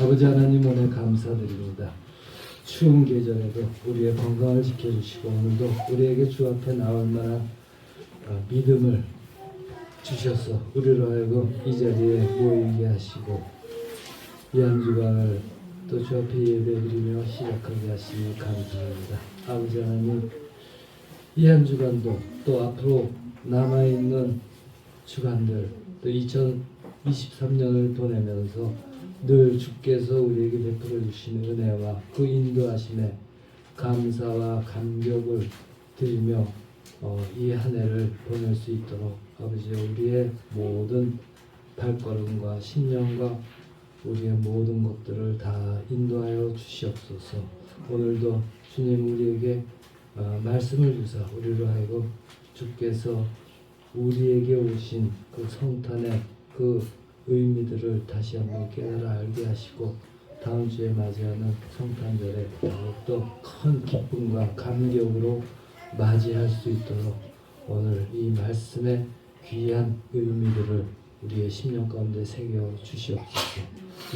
아버지 하나님 오늘 감사드립니다. 추운 계절에도 우리의 건강을 지켜주시고 오늘도 우리에게 주 앞에 나올 만한 어, 믿음을 주셔서 우리로 하여금 이 자리에 모이게 하시고 이 한 주간을 또 주 앞에 예배드리며 시작하게 하시니 감사합니다. 아버지 하나님 이 한 주간도 또 앞으로 남아있는 주간들 또 2023년을 보내면서 늘 주께서 우리에게 베풀어 주시는 은혜와 그 인도하심에 감사와 감격을 드리며 어, 이한 해를 보낼 수 있도록 아버지 우리의 모든 발걸음과 신념과 우리의 모든 것들을 다 인도하여 주시옵소서. 오늘도 주님 우리에게 어, 말씀을 주사 우리로 하여금 주께서 우리에게 오신 그 성탄의 그 의미들을 다시 한번 깨달아 알게 하시고 다음 주에 맞이하는 성탄절에 더욱더 큰 기쁨과 감격으로 맞이할 수 있도록 오늘 이 말씀의 귀한 의미들을 우리의 심령 가운데 새겨 주시옵소서.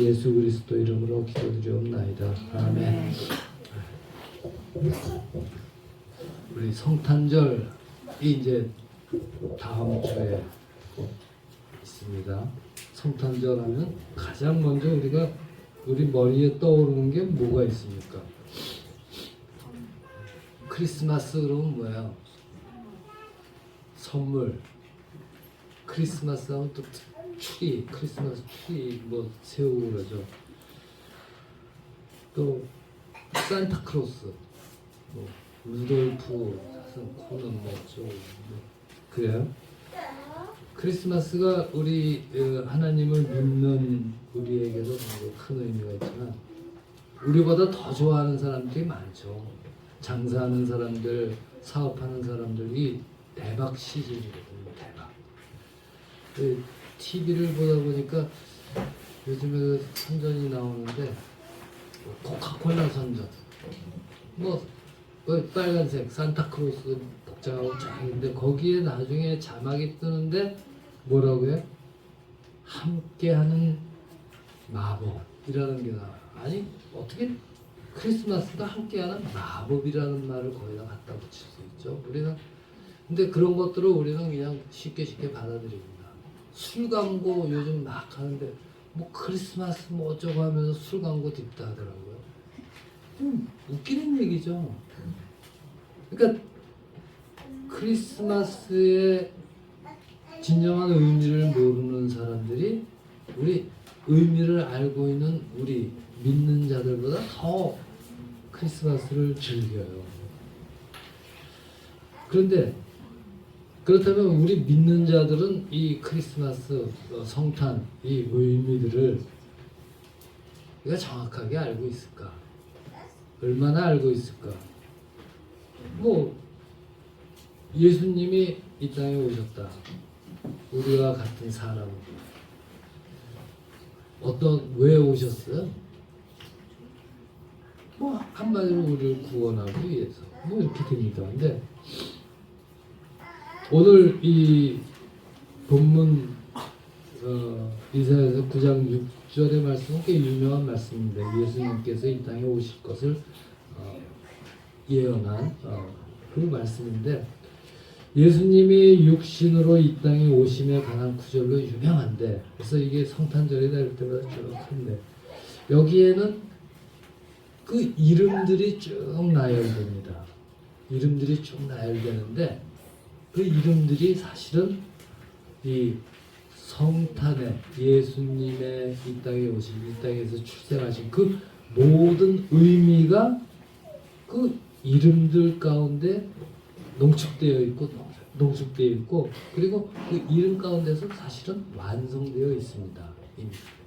예수 그리스도 이름으로 기도드리옵나이다. 아멘. 우리 성탄절이 이제 다음 주에 있습니다. 성탄절 하면 가장 먼저 우리가 우리 머리에 떠오르는 게 뭐가 있습니까? 크리스마스 그러면 뭐야? 선물. 크리스마스 하면 또 추리, 크리스마스 추리 뭐 세우고 그러죠. 또 산타크로스, 뭐 루돌프, 사슴, 코는 뭐죠? 뭐 그래요? 크리스마스가 우리 어, 하나님을 믿는 우리에게도 큰 의미가 있지만 우리보다 더 좋아하는 사람들이 많죠. 장사하는 사람들, 사업하는 사람들이 대박 시즌이거든요. 대박. 그 TV를 보다 보니까 요즘에 그 선전이 나오는데 뭐 코카콜라 선전, 뭐, 뭐 빨간색 산타크로스 복장하고 쫙 있는데 거기에 나중에 자막이 뜨는데 뭐라고요? 함께하는 마법이라는 게 나와요. 아니 어떻게 크리스마스가 함께하는 마법이라는 말을 거기다 갖다 붙일 수 있죠? 우리는 근데 그런 것들을 우리는 그냥 쉽게 쉽게 받아들입니다. 술 광고 요즘 막 하는데 뭐 크리스마스 뭐 어쩌고 하면서 술 광고 딥다 하더라고요. 좀 웃기는 얘기죠. 그러니까 크리스마스의 진정한 의미를 모르는 사람들이 우리 의미를 알고 있는 우리 믿는 자들보다 더 크리스마스를 즐겨요. 그런데 그렇다면 우리 믿는 자들은 이 크리스마스 어, 성탄 이 의미들을 우리가 정확하게 알고 있을까? 얼마나 알고 있을까? 뭐 예수님이 이 땅에 오셨다. 우리와 같은 사람. 어떤 왜 오셨어요? 뭐 한마디로 우리를 구원하기 위해서. 뭐 이렇게 됩니다. 근데 오늘 이 본문 어, 이사야서 9장 6절의 말씀은 꽤 유명한 말씀인데 예수님께서 이 땅에 오실 것을 어, 예언한 어, 그 말씀인데 예수님이 육신으로 이 땅에 오심에 관한 구절로 유명한데 그래서 이게 성탄절이다 이럴 때마다 쭉 큰데 여기에는 그 이름들이 쭉 나열됩니다. 이름들이 쭉 나열되는데 그 이름들이 사실은 이 성탄에 예수님의 이 땅에 오신 이 땅에서 출생하신 그 모든 의미가 그 이름들 가운데 농축되어 있고 농축되어 있고 그리고 그 이름 가운데서 사실은 완성되어 있습니다.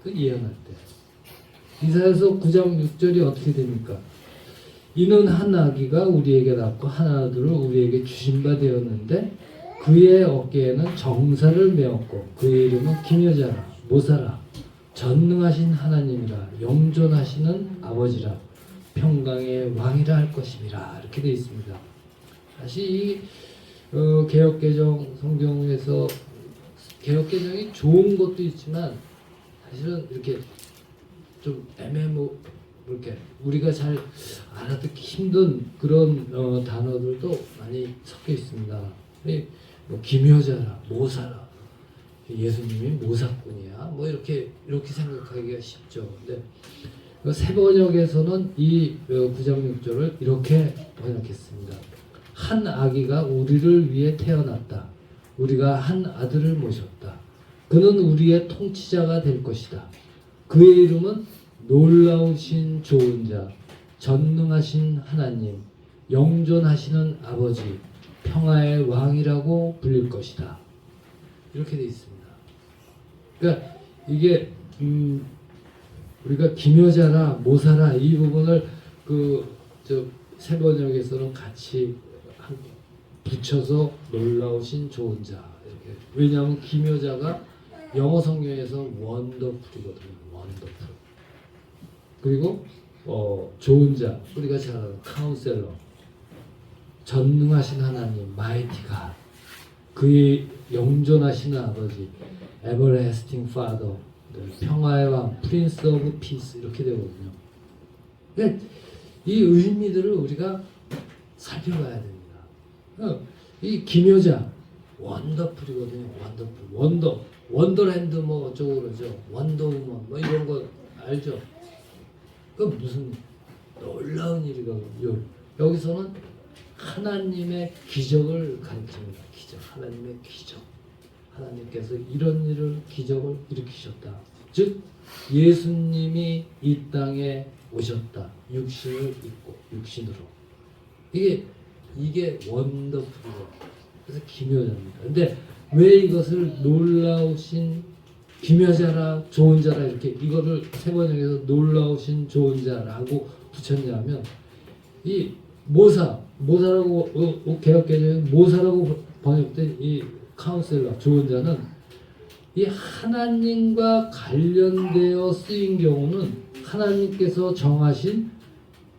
그 예언할 때 이사야서 9장 6절이 어떻게 됩니까? 이는 한 아기가 우리에게 낳고 한 아들을 우리에게 주신 바 되었는데 그의 어깨에는 정사를 메었고 그의 이름은 기묘자라 모사라 전능하신 하나님이라 영존하시는 아버지라 평강의 왕이라 할 것임이라 이렇게 되어 있습니다. 다시 이 어, 개혁개정 성경에서 개혁개정이 좋은 것도 있지만 사실은 이렇게 좀 애매모 이렇게 우리가 잘 알아듣기 힘든 그런 어, 단어들도 많이 섞여 있습니다. 이뭐 김여자라, 모사라, 예수님이 모사꾼이야. 뭐 이렇게 이렇게 생각하기가 쉽죠. 근데 그 세 번역에서는 이 어, 구장 6절을 이렇게 번역했습니다. 한 아기가 우리를 위해 태어났다. 우리가 한 아들을 모셨다. 그는 우리의 통치자가 될 것이다. 그의 이름은 놀라우신 좋은 자, 전능하신 하나님, 영존하시는 아버지, 평화의 왕이라고 불릴 것이다. 이렇게 돼 있습니다. 그러니까 이게 음, 우리가 김여자라 모사라 이 부분을 그 저 세번역에서는 같이 한- 붙여서 놀라우신 좋은 자 이렇게. 왜냐하면 김여자가 영어 성경에서 원더풀이거든요 원더풀 그리고 어 좋은 자 우리가 잘 아는 카운셀러 전능하신 하나님 마이티가 그의 영존하시는 아버지 에버레스팅 파더 평화의 왕 프린스 오브 피스 이렇게 되거든요. 근데 이 의미들을 우리가 살펴봐야 이 김여자 원더풀이거든요. 원더풀 원더 원더랜드 뭐 어쩌고 그러죠. 원더우먼 뭐 이런 거 알죠? 그 무슨 놀라운 일이거든요. 여기서는 하나님의 기적을 가리킵니다. 기적 하나님의 기적. 하나님께서 이런 일을 기적을 일으키셨다. 즉 예수님이 이 땅에 오셨다. 육신을 입고 육신으로. 이게 이게 원더풀이에요. 그래서 김여자입니다. 근데 왜 이것을 놀라우신 김여자라 좋은 자라 이렇게 이거를 세 번역에서 놀라우신 좋은 자라고 붙였냐면 이 모사 모사라고 어, 어, 개혁개정에 모사라고 번역된 이 카운셀러 좋은 자는 이 하나님과 관련되어 쓰인 경우는 하나님께서 정하신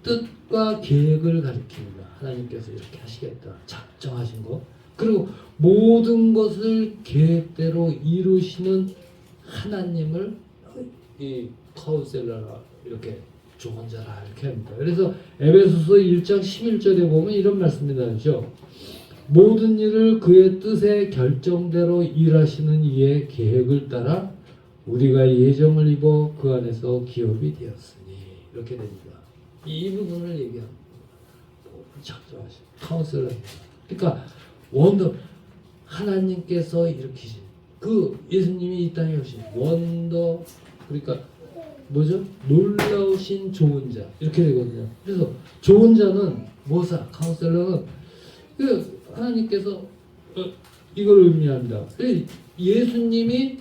뜻과 계획을 가리킵니다. 하나님께서 이렇게 하시겠다 작정하신 것 그리고 모든 것을 계획대로 이루시는 하나님을 이 카운셀러라 이렇게 좋은 자라 이렇게 합니다. 그래서 에베소서 1장 11절에 보면 이런 말씀이 나오죠. 모든 일을 그의 뜻에 결정대로 일하시는 이의 계획을 따라 우리가 예정을 입어 그 안에서 기업이 되었으니 이렇게 됩니다. 이 부분을 얘기합니다. 작정하신 카운셀러입니다. 그러니까 원더 하나님께서 일으키신 그 예수님이 이 땅에 오신 원더 그러니까 뭐죠? 놀라우신 좋은 자 이렇게 되거든요. 그래서 좋은 자는 모사 카운셀러는 그 하나님께서 어, 이걸 의미합니다. 그 예수님이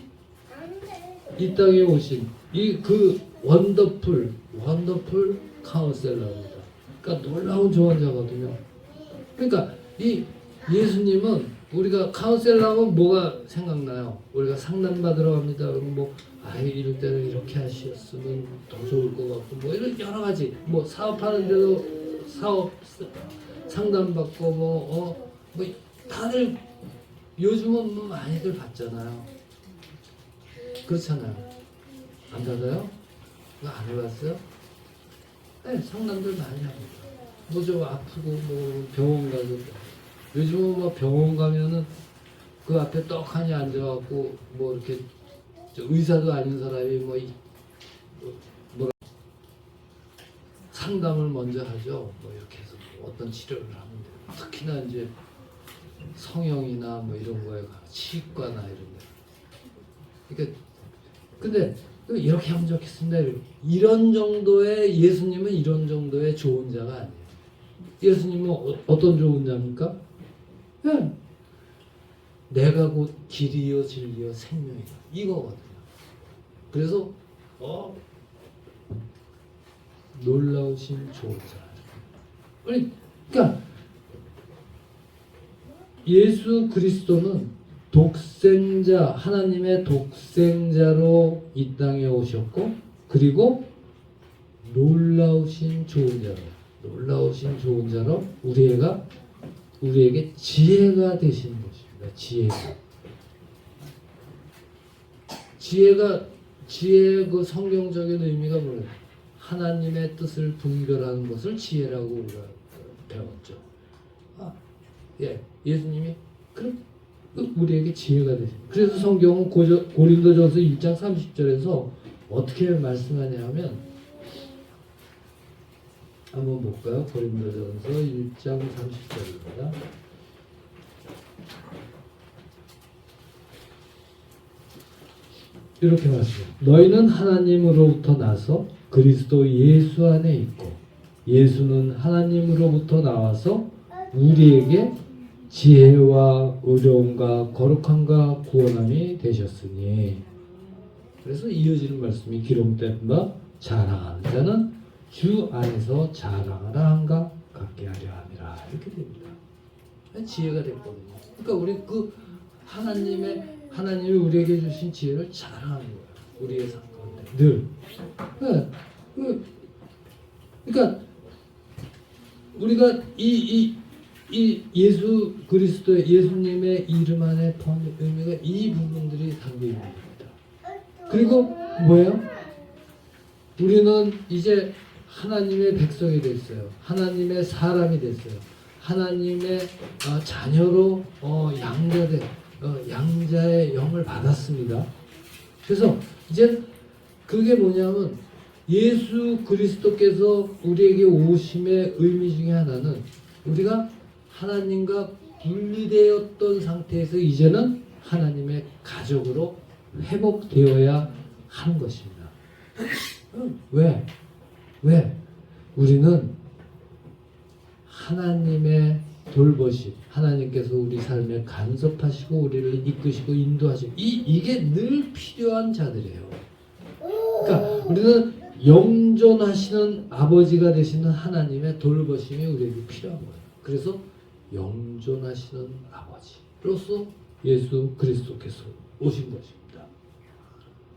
이 땅에 오신 이 그 원더풀 원더풀 카운셀러입니다. 그러니까 놀라운 조언자거든요. 그러니까 이 예수님은 우리가 카운셀러하면 뭐가 생각나요? 우리가 상담 받으러 갑니다. 그럼 뭐 아, 이럴 때는 이렇게 하셨으면 더 좋을 것 같고 뭐 이런 여러 가지 뭐 사업하는데도 사업 상담 받고 뭐 어, 뭐 다들 요즘은 뭐 많이들 받잖아요. 그렇잖아요. 안 받아요? 안 해봤어요? 네, 상담들 많이 합니다. 뭐좀 아프고 뭐 병원 가서 요즘은 뭐 병원 가면은 그 앞에 떡하니 앉아갖고 뭐 이렇게 저 의사도 아닌 사람이 뭐, 이, 뭐 뭐라 상담을 먼저 하죠. 뭐 이렇게 해서 어떤 치료를 하면 돼요. 특히나 이제 성형이나 뭐 이런 거에 가 치과나 이런 데. 그러니까 근데 또 이렇게 하면 좋겠습니다. 이런 정도의 예수님은 이런 정도의 좋은 자가 아니에요. 예수님은 어, 어떤 좋은 자입니까? 예. 내가 곧 길이요 진리요 생명이다. 이거거든요. 그래서 어 놀라우신 좋은 자. 아니, 그러니까 예수 그리스도는 독생자 하나님의 독생자로 이 땅에 오셨고 그리고 놀라우신 좋은 자로 놀라우신 좋은 자로 우리가 우리에게 지혜가 되시는 것입니다. 지혜가 지혜가 지혜의 그 성경적인 의미가 뭐예요? 하나님의 뜻을 분별하는 것을 지혜라고 우리가 배웠죠. 아, 예, 예수님이 그럼 우리에게 지혜가 되죠. 그래서 성경은 고저, 고린도전서 1장 30절에서 어떻게 말씀하냐면 한번 볼까요? 고린도전서 1장 30절입니다. 이렇게 말씀해요. 너희는 하나님으로부터 나서 그리스도 예수 안에 있고 예수는 하나님으로부터 나와서 우리에게 지혜와 의로움과 거룩함과 구원함이 되셨으니 그래서 이어지는 말씀이 기록된 바 자랑하는 자는 주 안에서 자랑하라 한가 갖게 하려 함이라 이렇게 됩니다. 지혜가 됐거든요. 그러니까 우리 그 하나님의 하나님이 우리에게 주신 지혜를 자랑하는 거예요. 우리의 삶 가운데 늘. 네. 그- 그러니까 우리가 이, 이, 이 예수 그리스도의 예수님의 이름 안에 포함된 의미가 이 부분들이 담겨 있는 겁니다. 그리고 뭐예요? 우리는 이제 하나님의 백성이 됐어요. 하나님의 사람이 됐어요. 하나님의 어, 자녀로 어, 양자된 어, 양자의 영을 받았습니다. 그래서 이제 그게 뭐냐면 예수 그리스도께서 우리에게 오심의 의미 중에 하나는 우리가 하나님과 분리되었던 상태에서 이제는 하나님의 가족으로 회복되어야 하는 것입니다. 응, 왜? 왜? 우리는 하나님의 돌보심, 하나님께서 우리 삶에 간섭하시고 우리를 이끄시고 인도하시고 이 이게 늘 필요한 자들이에요. 그러니까 우리는 영존하시는 아버지가 되시는 하나님의 돌보심이 우리에게 필요한 거예요. 그래서 영존하시는 아버지로서 예수 그리스도께서 오신 것입니다.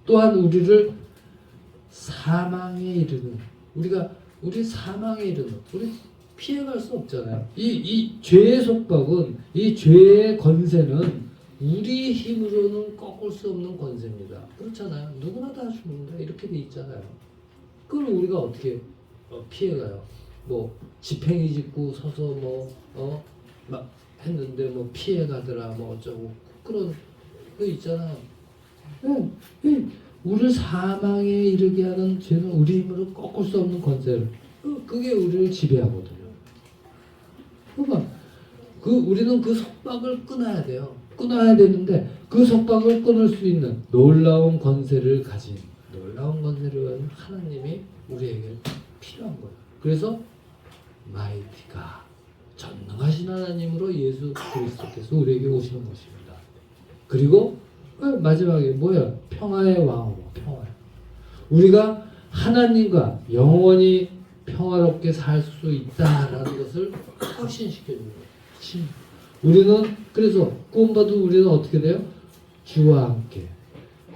또한 우리를 사망에 이르는 우리가 우리 사망에 이르는 우리 피해갈 수 없잖아요. 이, 이 죄의 속박은 이 죄의 건세는 우리 힘으로는 꺾을 수 없는 건세입니다. 그렇잖아요. 누구나 다 죽는다 이렇게 돼 있잖아요. 그걸 우리가 어떻게 어, 피해가요? 뭐 집행이 짓고 서서 뭐 어 막 했는데 뭐 피해가더라 뭐 어쩌고 그런 거 있잖아요. 응, 응. 우리를 사망에 이르게 하는 죄는 우리 힘으로 꺾을 수 없는 권세를 그- 그게 우리를 지배하거든요. 그러니까 그 우리는 그 속박을 끊어야 돼요. 끊어야 되는데 그 속박을 끊을 수 있는 놀라운 권세를 가진 놀라운 권세를 가진 하나님이 우리에게 필요한 거예요. 그래서 마이티가 전능하신 하나님으로 예수 그리스도께서 우리에게 오시는 것입니다. 그리고 그 마지막에 뭐야? 평화의 왕으로 평화. 우리가 하나님과 영원히 평화롭게 살 수 있다라는 것을 확신시켜 주는 거예요. 우리는 그래서 구원받은 우리는 어떻게 돼요? 주와 함께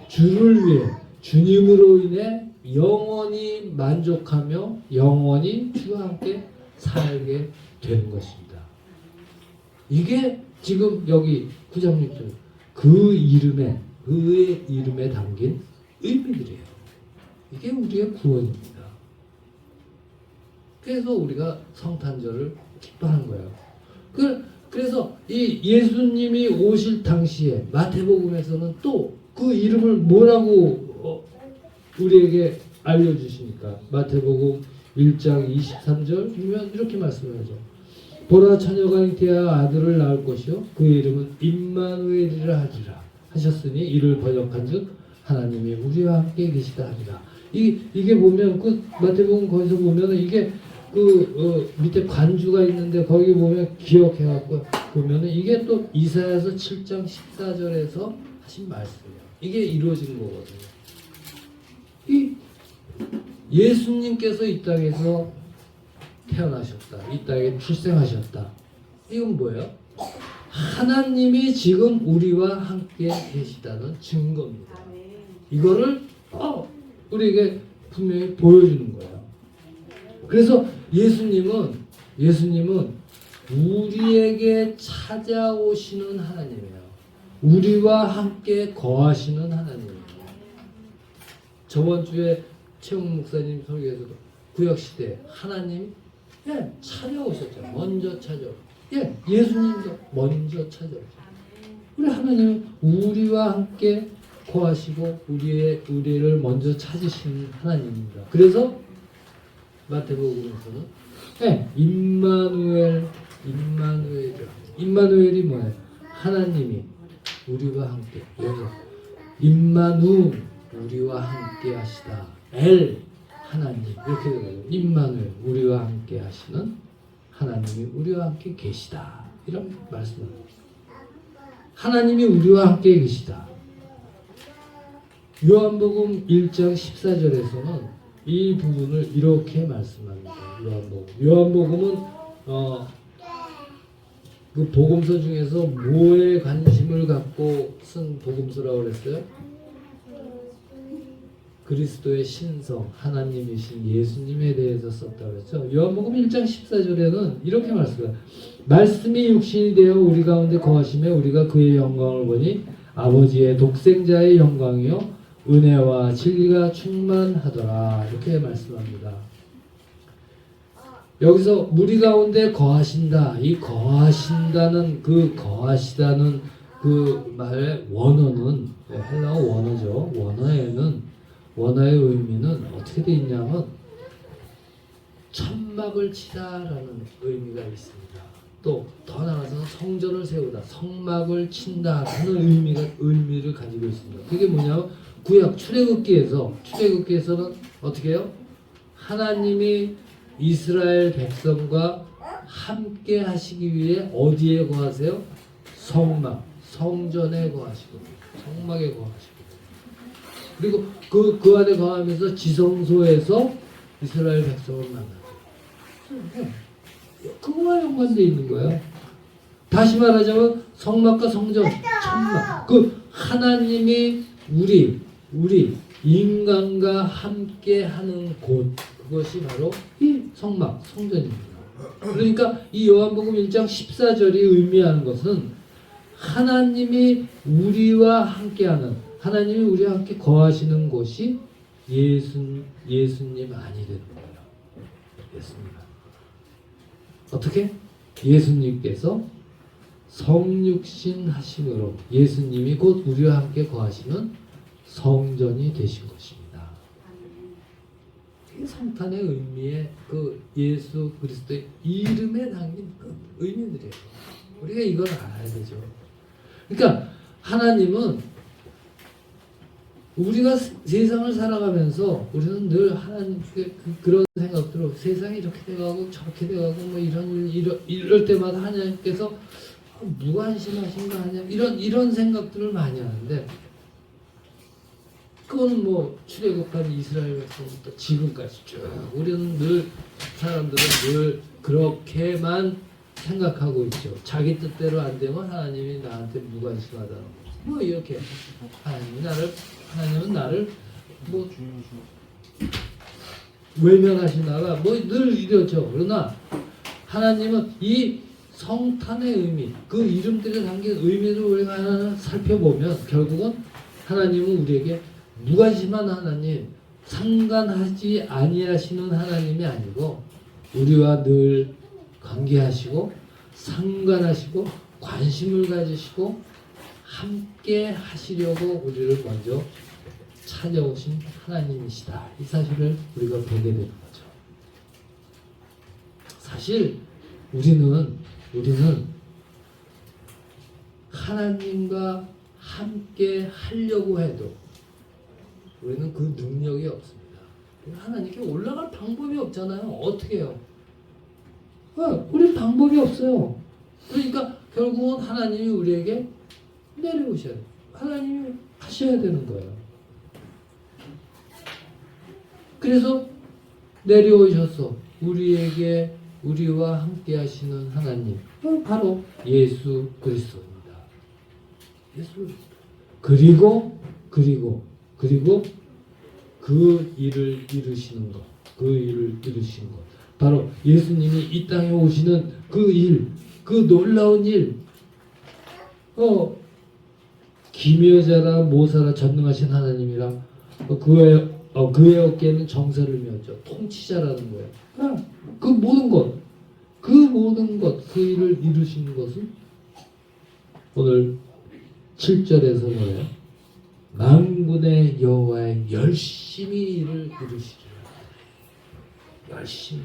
주를 위해 주님으로 인해 영원히 만족하며 영원히 주와 함께 살게 되는 것입니다. 이게 지금 여기 9장 6절 그 이름에 그의 이름에 담긴 의미들이에요. 이게 우리의 구원입니다. 그래서 우리가 성탄절을 기뻐하는 거예요. 그, 그래서 이 예수님이 오실 당시에 마태복음에서는 또 그 이름을 뭐라고 어, 우리에게 알려주십니까? 마태복음 1장 23절 보면 이렇게 말씀하죠. 보라 처녀가 잉태하 아들을 낳을 것이요 그 이름은 임마누엘이라 하리라 하셨으니 이를 번역한즉 하나님이 우리와 함께 계시다 하리라. 이 이게 보면 그 마태복음 거기서 보면 이게 그 어, 밑에 관주가 있는데 거기 보면 기억해 갖고 보면은 이게 또 이사야서 7장 14절에서 하신 말씀이에요. 이게 이루어진 거거든요. 이 예수님께서 이 땅에서 태어나셨다. 이 땅에 출생하셨다. 이건 뭐예요? 하나님이 지금 우리와 함께 계시다는 증거입니다. 이거를 어, 우리에게 분명히 보여주는 거예요. 그래서 예수님은 예수님은 우리에게 찾아오시는 하나님이에요. 우리와 함께 거하시는 하나님이에요. 저번 주에 최웅 목사님 설교에서도 구약 시대 하나님 예 찾아오셨죠. 먼저 찾아. 예 예수님도 먼저 찾아오셨죠. 우리 하나님은 우리와 함께 거하시고 우리의 우리를 먼저 찾으시는 하나님입니다. 그래서 마태복음에서는 예 임마누엘 임마누엘이라 임마누엘이 뭐예요? 하나님이 우리와 함께 임마누 우리와 함께 하시다 엘 하나님 이렇게 되거든요. 임마누엘 우리와 함께 하시는 하나님이 우리와 함께 계시다. 이런 말씀을 하나님이 우리와 함께 계시다. 요한복음 1장 14절에서는 이 부분을 이렇게 말씀합니다. 요한복음. 요한복음은 어, 그 복음서 중에서 뭐에 관심을 갖고 쓴 복음서라고 그랬어요? 그리스도의 신성, 하나님이신 예수님에 대해서 썼다고 그랬죠. 요한복음 1장 14절에는 이렇게 말씀해요. 말씀이 육신이 되어 우리 가운데 거하심에 우리가 그의 영광을 보니 아버지의 독생자의 영광이요 은혜와 진리가 충만하더라. 이렇게 말씀합니다. 여기서 무리 가운데 거하신다. 이 거하신다는 그 거하시다는 그 말의 원어는 네, 헬라어 원어죠. 원어에는 원어의 의미는 어떻게 돼 있냐면 천막을 치다라는 의미가 있습니다. 또 더 나아가서는 성전을 세우다, 성막을 친다 하는 의미가 의미를 가지고 있습니다. 그게 뭐냐면 구약 출애굽기에서 출애굽기에서는 어떻게 해요? 하나님이 이스라엘 백성과 함께 하시기 위해 어디에 거하세요? 성막, 성전에 거하시고 성막에 거하시고 그리고 그, 그 안에 거하면서 지성소에서 이스라엘 백성을 만나죠. 그거와 연관되어 있는 거예요. 다시 말하자면 성막과 성전, 천막. 그 하나님이 우리, 우리 인간과 함께 하는 곳, 그것이 바로 이 성막, 성전입니다. 그러니까 이 요한복음 1장 14절이 의미하는 것은 하나님이 우리와 함께하는 하나님이 우리와 함께 거하시는 곳이 예수 예수님 안이 되는 거예요. 예수님 안. 어떻게? 예수님께서 성육신 하심으로 예수님이 곧 우리와 함께 거하시는 성전이 되신 것입니다. 이 성탄의 의미의 그 예수 그리스도의 이름에 담긴 그 의미들이에요. 우리가 이걸 알아야 되죠. 그러니까 하나님은 우리가 세- 세상을 살아가면서 우리는 늘 하나님께 그, 그런 생각들로 세상이 이렇게 돼가고 저렇게 돼가고 뭐 이런 일 이럴, 때마다 하나님께서 아, 무관심하신가 하냐 이런 이런 생각들을 많이 하는데 그거는 뭐 출애굽한 이스라엘 백성부터 지금까지 쭉 우리는 늘 사람들은 늘 그렇게만 생각하고 있죠. 자기 뜻대로 안 되면 하나님이 나한테 무관심하다. 뭐 이렇게 하나님이 나를 하나님은 나를 뭐 외면하시나가 뭐늘 이렇죠. 그러나 하나님은 이 성탄의 의미, 그 이름들에 담긴 의미를 우리가 살펴보면 결국은 하나님은 우리에게 무관심한 하나님, 상관하지 아니하시는 하나님이 아니고 우리와 늘 관계하시고 상관하시고 관심을 가지시고 함께 하시려고 우리를 먼저 찾아오신 하나님이시다. 이 사실을 우리가 보게 되는 거죠. 사실 우리는 우리는 하나님과 함께 하려고 해도 우리는 그 능력이 없습니다. 하나님께 올라갈 방법이 없잖아요. 어떻게 해요? 어, 우리 방법이 없어요. 그러니까 결국은 하나님이 우리에게 내려오셔야 돼요. 하나님이 하셔야 되는 거예요. 그래서 내려오셔서 우리에게 우리와 함께 하시는 하나님 어, 바로 예수 그리스도입니다. 예수 그리스도. 그리고 그리고 그리고 그 일을 이루시는 것, 그 일을 이루신 것, 바로 예수님이 이 땅에 오시는 그 일, 그 놀라운 일, 어 기묘자라 모사라 전능하신 하나님이라 어, 그의 어, 그의 어깨에는 정사를 메었죠. 통치자라는 거예요. 그냥 그 모든 것, 그 모든 것, 그 일을 이루신 것은 오늘 7절에서 뭐예요? 만군의 여호와의 열심히 일을 이루시리라. 열심,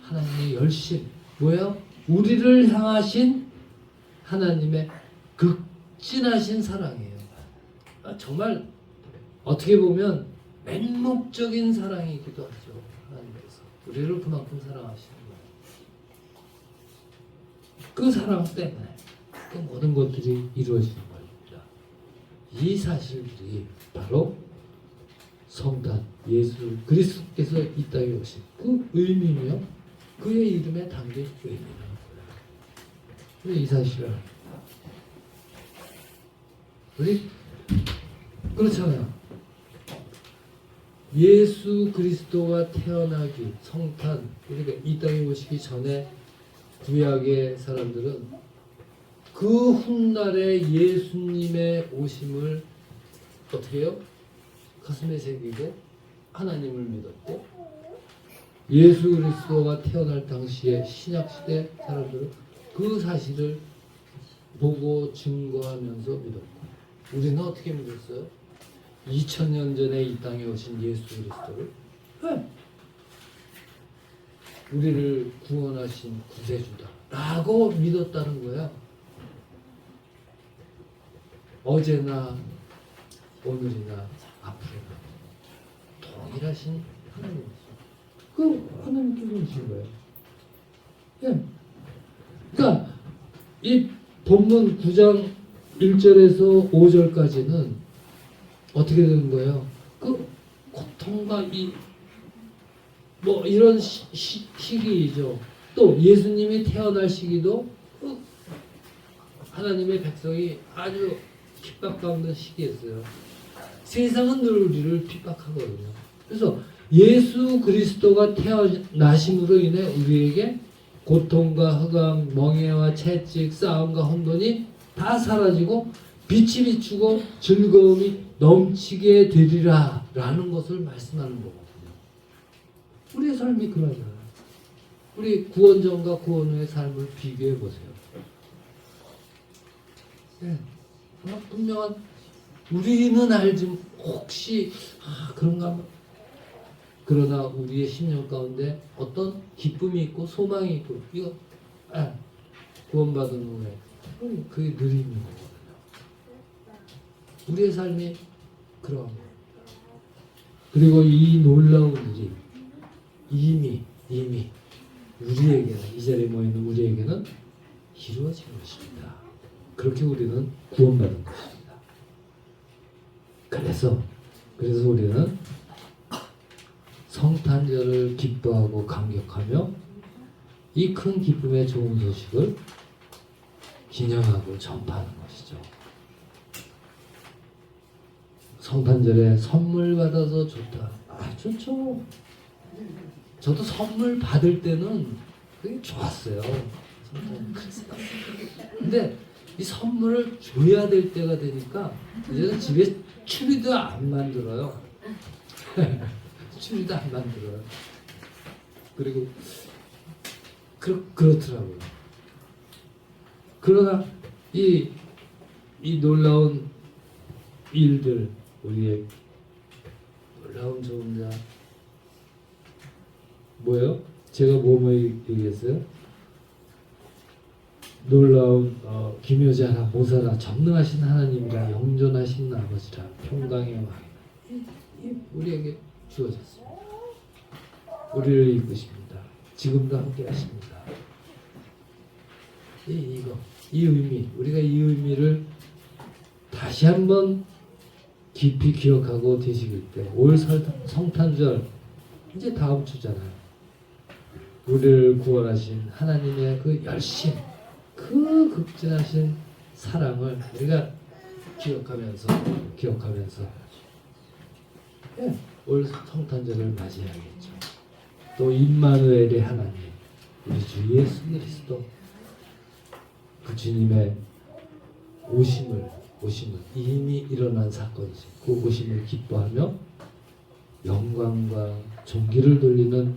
하나님의 열심, 뭐예요? 우리를 향하신 하나님의 극진하신 사랑이에요. 아, 정말 어떻게 보면 맹목적인 사랑이기도 하죠. 하나님께서 우리를 그만큼 사랑하시는 거예요. 그 사랑 때문에 그 모든 것들이 이루어지는 겁니다. 이 사실들이 바로 성단 예수 그리스도께서 이 땅에 오신 그 의미며 그의 이름에 담긴 의미라는 거예요. 이 사실을 우리 그렇잖아요. 예수 그리스도가 태어나기 성탄 그러니까 이 땅에 오시기 전에 구약의 사람들은 그 훗날에 예수님의 오심을 어떻게 해요? 가슴에 새기고 하나님을 믿었고 예수 그리스도가 태어날 당시에 신약 시대 사람들은 그 사실을 보고 증거하면서 믿었고 우리는 어떻게 믿었어요? 2000년 전에 이 땅에 오신 예수 그리스도를 왜? 우리를 구원하신 구세주다라고 믿었다는 거야. 어제나 오늘이나 앞으로나 동일하신 하나님이죠. 그 하나님께서 오신 거예요. 예. 그러니까 이 본문 9장 1절에서 5절까지는 어떻게 되는 거예요? 그 고통과 이 뭐 이런 시, 시, 시기이죠. 또 예수님이 태어날 시기도 그 하나님의 백성이 아주 핍박 받는 시기였어요. 세상은 늘 우리를 핍박하거든요. 그래서 예수 그리스도가 태어나심으로 인해 우리에게 고통과 흑암, 멍해와 채찍, 싸움과 혼돈이 다 사라지고 빛이 비추고 즐거움이 넘치게 되리라 라는 것을 말씀하는 거거든요. 우리의 삶이 그러잖아요. 우리 구원 전과 구원 후의 삶을 비교해 보세요. 네. 분명한 우리는 알지 혹시 아, 그런가 뭐. 그러나 우리의 심령 가운데 어떤 기쁨이 있고 소망이 있고 이거 아, 구원받은 후에 그게 느림인 거거든요. 우리의 삶이 그런. 그리고 이 놀라운 일이 이미 이미 우리에게는 이 자리에 모이는 우리에게는 이루어진 것입니다. 그렇게 우리는 구원받은 것입니다. 그래서 그래서 우리는 성탄절을 기뻐하고 감격하며 이 큰 기쁨의 좋은 소식을 기념하고 전파하는 것이죠. 성탄절에 선물 받아서 좋다. 아 좋죠. 저도 선물 받을 때는 되게 좋았어요. 근데 이 선물을 줘야 될 때가 되니까 이제는 집에 추리도 안 만들어요. 추리도 안 만들어요. 그리고 그, 그렇더라고요. 그러나 이, 이 놀라운 일들 우리의 놀라운 좋은 자 뭐예요? 제가 뭐뭐 얘기했어요? 놀라운 어, 기묘자라 모사라 전능하신 하나님이라 영존하신 아버지라 평강의 왕 우리에게 주어졌습니다. 우리를 이끄십니다. 지금도 함께 하십니다. 이 이거 이 의미 우리가 이 의미를 다시 한번 깊이 기억하고 되새길 때 올 성탄절 이제 다음 주잖아요. 우리를 구원하신 하나님의 그 열심, 그 극진하신 사랑을 우리가 기억하면서 기억하면서 예, 올 성탄절을 맞이해야겠죠. 또 임마누엘의 하나님, 우리 주 예수 그리스도 그 주님의 오심을 오심을 이미 일어난 사건이지. 그 오심을 기뻐하며 영광과 존귀를 돌리는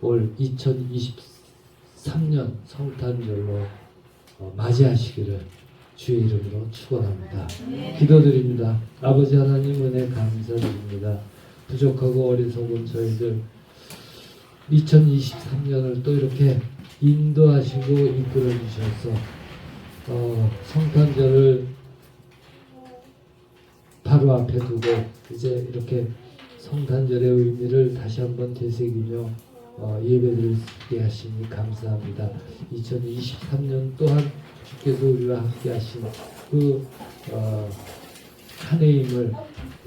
올 2023년 성탄절로 어, 맞이하시기를 주의 이름으로 축원합니다. 기도드립니다. 아버지 하나님 은혜 감사드립니다. 부족하고 어리석은 저희들 2023년을 또 이렇게 인도하시고 이끌어 주셔서 어, 성탄절을 바로 앞에 두고 이제 이렇게 성탄절의 의미를 다시 한번 되새기며 어, 예배를 드리게 하시니 감사합니다. 2023년 또한 주께서 우리와 함께 하신 그 어, 한 해임을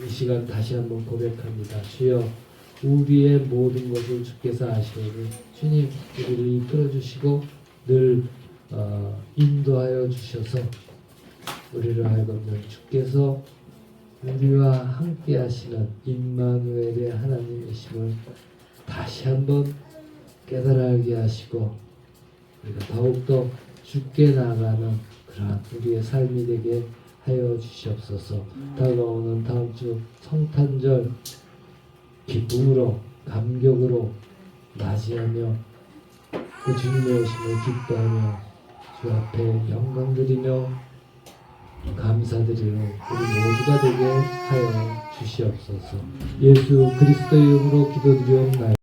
이 시간 다시 한번 고백합니다. 주여 우리의 모든 것을 주께서 아시오니 주님 우리를 이끌어 주시고 늘 어, 인도하여 주셔서 우리를 하여금 주께서 우리와 함께 하시는 임마누엘의 하나님이심을 다시 한번 깨달아 알게 하시고 우리가 더욱더 죽게 나가는 그러한 우리의 삶이 되게 하여 주시옵소서. 다가오는 다음 주 성탄절 기쁨으로 감격으로 맞이하며 그 주님의 오심을 기뻐하며 주 앞에 영광 드리며 감사드리는 우리 모두가 되게 하여 주시옵소서. 예수 그리스도의 이름으로 기도드리옵나이다